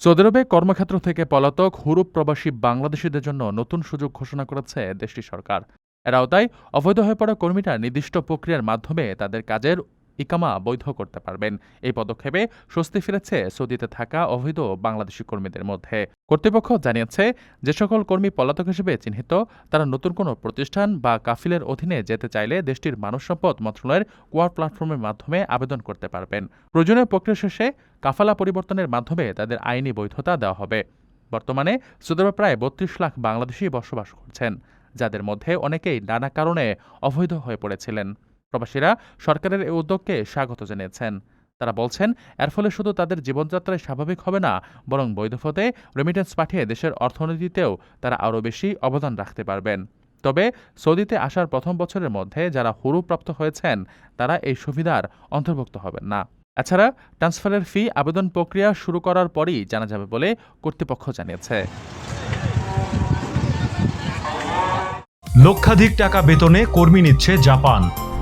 Saudi আরবে কর্মক্ষেত্র থেকে পলাতক হুরুপ প্রবাসী বাংলাদেশিদের জন্য নতুন সুযোগ ঘোষণা করেছে দেশটির সরকার। এর আওতায় অবৈধ হয়ে পড়া কর্মীরা নির্দিষ্ট প্রক্রিয়ার মাধ্যমে তাদের কাজের ইকামা বৈধ করতে পারবেন। এই পদক্ষেপে স্বস্তি ফিরেছে সৌদিতে থাকা অবৈধ বাংলাদেশি কর্মীদের মধ্যে। কর্তৃপক্ষ জানিয়েছে, যে সকল কর্মী পলাতক হিসেবে চিহ্নিত, তারা নতুন কোনো প্রতিষ্ঠান বা কাফিলের অধীনে যেতে চাইলে দেশটির মানব সম্পদ মন্ত্রণালয়ের কোয়ার প্ল্যাটফর্মের মাধ্যমে আবেদন করতে পারবেন। প্রয়োজনীয় প্রক্রিয়া শেষে কাফালা পরিবর্তনের মাধ্যমে তাদের আইনি বৈধতা দেওয়া হবে। বর্তমানে সুদূরে প্রায় বত্রিশ লাখ বাংলাদেশি বসবাস করছেন, যাদের মধ্যে অনেকেই নানা কারণে অবৈধ হয়ে পড়েছিলেন। প্রবাসীরা সরকারের এই উদ্যোগকে স্বাগত জানিয়েছেন। তারা বলছেন, এর ফলে শুধু তাদের জীবনযাত্রায় স্বাভাবিক হবে না, বরং বৈধ পথে রেমিটেন্স পাঠিয়ে দেশের অর্থনীতিতেও তারা আরও বেশি অবদান রাখতে পারবেন। তবে সৌদিতে আসার প্রথম বছরের মধ্যে যারা হুরুপ্রাপ্ত হয়েছেন, তারা এই সুবিধার অন্তর্ভুক্ত হবেন না। এছাড়া ট্রান্সফারের ফি আবেদন প্রক্রিয়া শুরু করার পরই জানা যাবে বলে কর্তৃপক্ষ জানিয়েছে। লক্ষাধিক টাকা বেতনে কর্মী নিচ্ছে জাপান।